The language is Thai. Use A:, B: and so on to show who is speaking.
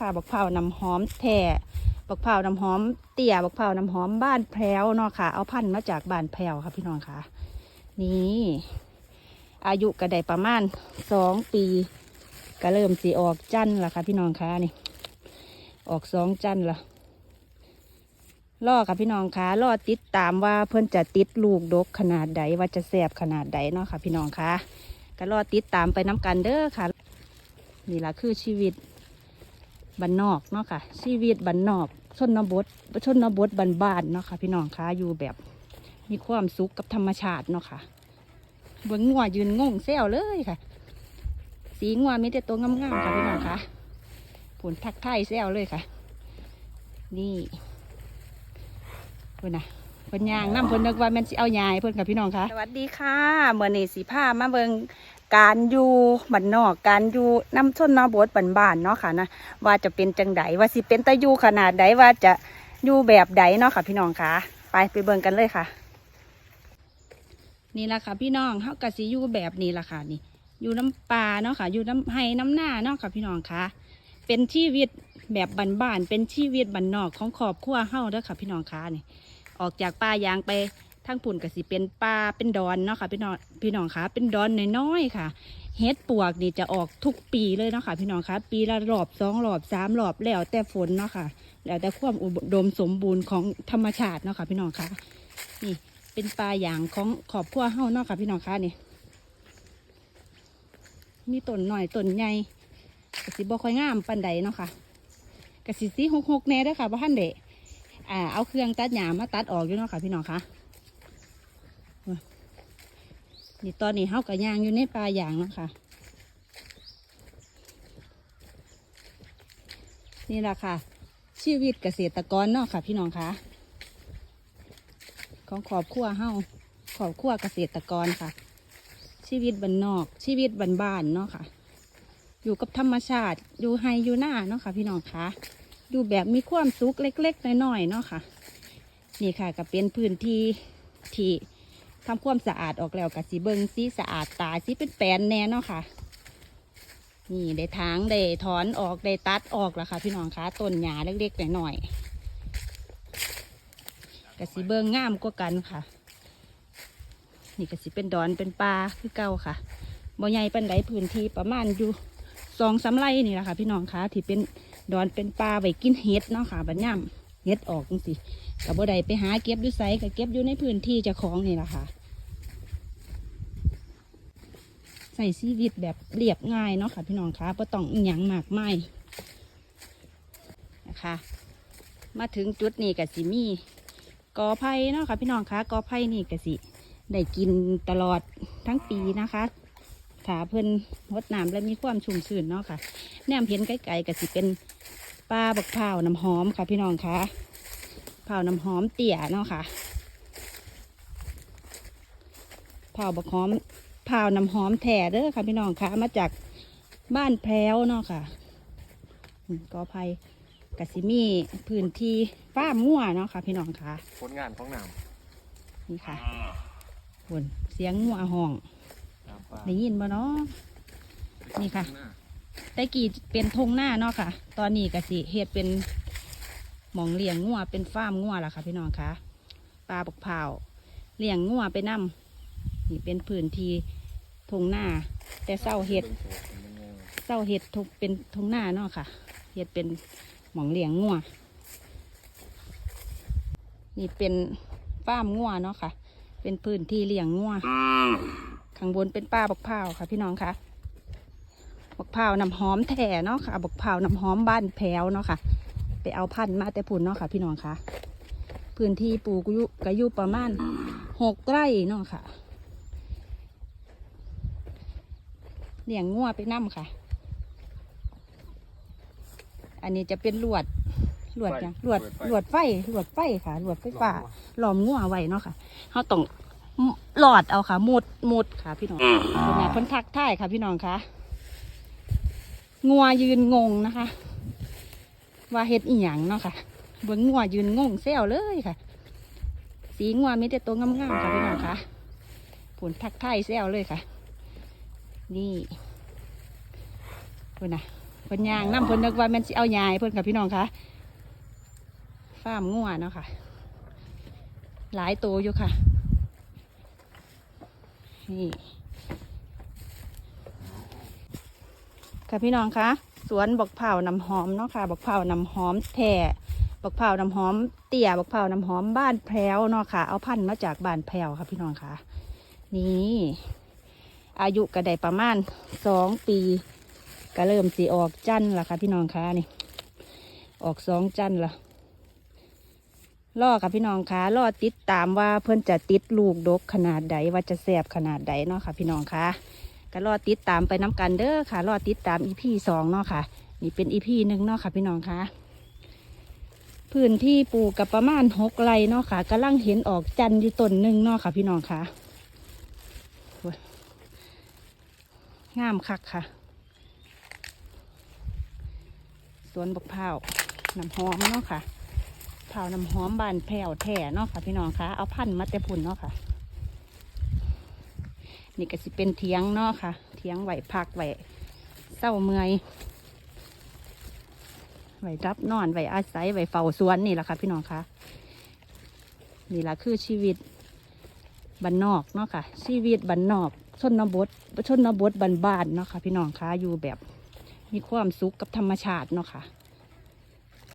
A: ค่ะบักเผาน้ำหอมแท่บักเผาน้ำหอมเตี่ยบักเผาน้ำหอมบ้านแพรวเนาะค่ะ เอาพันธุ์มาจากบ้านแพรวค่ะพี่น้องค่ะ นี่ อายุก็ได้ประมาณสองปีก็เริ่มสีออกจันทร์ละค่ะพี่น้องค่ะนี่ ออกสองจันทร์ละล่อค่ะพี่น้องค่ะล่อติดตามว่าเพื่อนจะติดลูกดกขนาดใดว่าจะแสบขนาดใดเนาะค่ะพี่น้องค่ะก็รอติดตามไปน้กันเด้อค่ะ นี่แหละคือชีวิต บ้านนอกเนาะค่ะ ชีวิตบ้านนอกชนบทชนบทบ้านเนาะค่ะ พี่น้องคะอยู่แบบมีความสุขกับธรรมชาติเนาะค่ะเบิ้งงัวยืนงงเซลเลยค่ะ สีงัวมีแต่ตัวงามๆค่ะพี่น้องคะผลทักทายเซลเลยค่ะ นี่เพื่อนนะเพื่อนยางน้ำเพื่อนนึกว่ามันสิเอายายเพื่อนค่ะพี่น้องคะสวัสดีค่ะเมื่อนี้สีผ้ามาเบิง การอยู่บ้านนอกการอยู่น้ำชนนอบทบันบานเนาะค่ะนะว่าจะเป็นจังไดว่าสิเป็นตะยูขนาดใดว่าจะอยู่แบบใดเนาะค่ะ พี่น้องค่ะไปไปเบิ่งกันเลยค่ะ นี่แหละค่ะ พี่น้องเฮากะสิอยู่แบบนี้ล่ะค่ะนี่ อยู่น้ำปลาเนาะค่ะ อยู่น้ำไห้น้ำหน้าเนาะค่ะ พี่น้องค่ะ เป็นชีวิตแบบบ้านๆเป็นชีวิตบ้านนอกของครอบครัวเฮาเด้อค่ะ พี่น้องค่ะนี่ ออกจากป่ายางไป ทั้งปุ่นกสิเป็นป่าเป็นดอนเนาะค่ะพี่น้องพี่น้องคะเป็นดอนน้อยๆค่ะเฮ็ดปวกนี่จะออกทุกปีเลยเนาะค่ะพี่น้องคะปีละรอบสองรอบสามรอบแล้วแต่ฝนเนาะค่ะ แล้วแต่ความอุดมสมบูรณ์ของธรรมชาติเนาะค่ะพี่น้องคะนี่เป็นปลาอย่างของขอบครัวเฮาเนาะค่ะพี่น้องคะนี่มีต้นหน่อยต้นใหญ่กสิบ่ค่อยงามปันใดเนาะค่ะกสิสีหกหกแน่เด้อค่ะพ่อท่านเดะอ่าเอาเครื่องตัดหญ้ามาตัดออกอยู่เนาะค่ะพี่น้องคะ นี่ตอนนี้เฮากับยางอยู่ในป่าอย่างนะคะนี่แหละค่ะ ชีวิตเกษตรกรเนาะค่ะ พี่น้องคะของขอบครัวเฮาขอบครัวเกษตรกรค่ะ ชีวิตบ้านนอก ชีวิตบ้านเนาะค่ะ อยู่กับธรรมชาติอยู่ไฮอยู่หน้าเนาะค่ะ พี่น้องคะอยู่แบบมีความสุขเล็ก ๆ น้อยๆเนาะค่ะ นี่ค่ะก็เป็นพื้นที่ที่ ทำความสะอาดออกแล้วกับสีเบิงสีสะอาดตาสีเป็นแปลนแน่เนาะค่ะ นี่ได้ทางได้ถอนออกได้ตัดออกแล้วค่ะ พี่น้องคะต้นหญ้าเล็กๆหน่อยๆกับสีเบิงงามกว่ากันค่ะ นี่ก็สิเป็นดอนเป็นปลาคือเก่าค่ะบ่ใหญ่ปันไดพื้นที่ประมาณอยู่สองสามไร่นี่แหละค่ะ พี่น้องคะที่เป็นดอนเป็นปลาไว้กินเห็ดเนาะค่ะบัดย่ำเห็ดออกจังสิกับบ่ได้ไปหาเก็บอยู่ไสกับเก็บอยู่ในพื้นที่เจ้าของนี่แหละค่ะ ใส่ชีวิตแบบเรียบง่ายเนาะค่ะพี่น้องคะไ่ต้องอหยังมากมายนะคะ มาถึงจุดนี้กับสิมีกอไผ่เนาะค่ะพี่น้องคะกอไผ่นี่กับสิได้กินตลอดทั้งปีนะคะถาเพิ่นงดน้ำและมีความชุ่มชื้นเนาะค่ะ แนมเห็นไกลๆกับสิเป็นปลาบักพร้าน้ำหอมค่ะพี่น้องคะพร้าน้ำหอมเตี่ยเนาะค่ะพร้าบักหอม พร้าวน้ำหอมแท้เด้อค่ะพี่น้องค่ะ มาจากบ้านแพรวเนาะค่ะอืมกอไผ่กสิมีพื้นที่ฟ้าร์มงัวเนาะค่ะพี่น้องค่ะ
B: ผลงานของน้
A: นี่ค่ะบนเสียงงัวห้องำ
B: น้ำปลา
A: ได้ยินบ่เนาะนี่ค่ะแต่กี้เป็นทงหน้าเนาะค่ะ ตอนนี้กสิเฮ็ดเป็นหมองเลี้ยงงัวเป็นฟาร์มงัวล่ะค่ะ พี่น้องค่ะปลาบกเผาวเลี้ยงงัวไปนํนี่เป็นพื้นที่ ทงหน้า แต่เศร้าเฮ็ดเศร้าเห็ดทุกเป็นทงหน้าเนาะค่ะ เห็ดเป็นหมองเลี้ยงงัวนี่เป็นฟาร์มงัวเนาะค่ะ เป็นพื้นที่เลี้ยงงัวข้างบนเป็นป้าบักพร้าค่ะ พี่น้องค่ะบักพร้าน้ำหอมแท่เนาะค่ะบักพร้าน้ำหอมบ้านแพรวเนาะค่ะ ไปเอาพันธุ์มาแต่ผุนเนาะค่ะ พี่น้องค่ะ พื้นที่ปลูกอยุกอายุประมาณหกไร่เนาะค่ะ เลี้ยงงัวไปนํค่ะ อันนี้จะเป็นลวดลวดยังลวดลวดไฟลวดไฟค่ะลวดไฟฟ้าหลอมงัวไว้เนาะค่ะเขาต้องหลอดเอาค่ะมุดมุดค่ะพี่น้องคนน่ะเพิ่นทักท่ายค่ะ พี่น้องค่ะงัวยืนงงนะคะ ว่าเฮ็ดอีหยังเนาะค่ะเบิ่งงัวยืนงงเซลเลยค่ะ สีงัวมีแต่ตัวงามๆค่ะพี่น้องค่ะผลทักท่ายเซลเลยค่ะ นี่คนน่ะพิ่นยางน้ำเพิ่นนึกว่าแมันสิเอายายเพิ่อนกับพี่น้องคะฟาร์มงัวเนาะค่ะ หลายตัวอยู่ค่ะ นี่ค่ะพี่น้องคะสวนบักเผาน้ำหอมเนาะค่ะบักเผาน้ำหอมแท่บักเผาน้ำหอมเตี่ยบักเผาน้ำหอมบ้านแพรวเนาะค่ะ เอาพันธุ์มาจากบ้านแพรวค่ะพี่น้องคะนี่ อายุก็ได้ประมาณสองปีก็เริ่มสีออกจันทร์ละค่ะ พี่น้องคะนี่ ออกสองจันทร์ละล่อค่ะพี่น้องคะล่อติดตามว่าเพื่อนจะติดลูกดกขนาดใดว่าจะแสบขนาดใดเนาะค่ะ พี่น้องคะก็รอติดตามไปน้กันเด้อค่ะรอติดตามอีพีสองเนาะค่ะ นี่เป็นอีพีหนึ่งเนาะค่ะ พี่น้องคะพื้นที่ปลูกกับประมาณหกไร่เนาะค่ะกำลังเห็นออกจันทร์อยู่ต้นหนึ่งเนาะค่ะ พี่น้องคะโอ้ย งามคักค่ะ สวนบักพร้าวน้ำหอมเนาะค่ะพร้าน้ำหอมบานแผ่วแท่เนาะค่ะพี่น้องคะเอาพันธุ์มาแต่พุ่นเนาะค่ะ นี่ก็สิเป็นเทียงเนาะค่ะ เทียงไหวพักไหวเศร้าเมื่อยไหวรับนอนไหวอาศัยไหวเฝ้าสวนนี่แหละค่ะพี่น้องคะนี่แหละคือชีวิตบ้านนอกเนาะค่ะ ชีวิตบ้านนอก ชนบทชนบทบ้านๆเนาะค่ะพี่น้องคะอยู่แบบมีความสุขกับธรรมชาติเนาะค่ะ